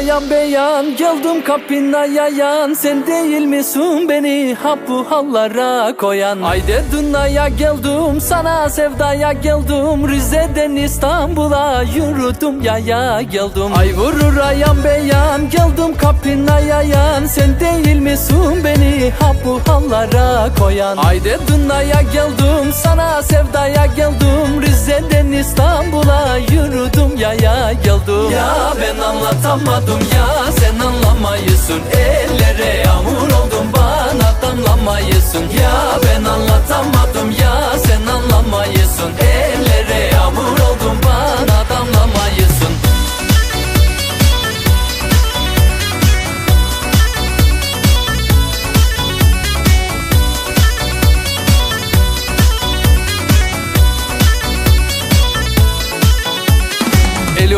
ayan beyan Geldim kapına yayan. Sen değil misin beni ha bu hallara koyan? Haydi dünyaya geldim sana sevdaya geldim. Rize'den İstanbul'a yürüdüm yaya geldim. Ay vurur ayan beyan Geldim kapına yayan. Sen değil misin beni ha bu hallara koyan? Haydi dünyaya geldim sana sevdaya geldim. Rize'den İstanbul'a yürüdüm yaya geldim. Ya ben anlatamadım ya sen anlamayısın. Ellere yağmur oldum bana damlamayısın. Ya ben anlatamadım ya sen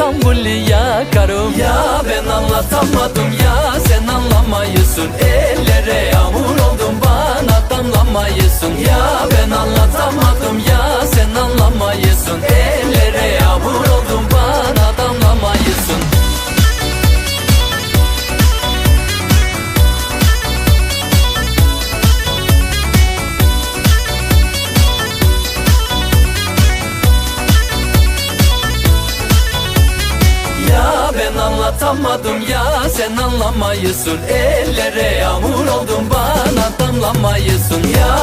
İstanbul'u yakarım. Ya ben anlatamadım ya sen anlamayısın. Ellere yağmur oldum bana damlamayısın. Ya ben anlatamadım ben anlatamadım ya. Sen anlamayısın. Ellere yağmur oldum bana damlamayısın Ya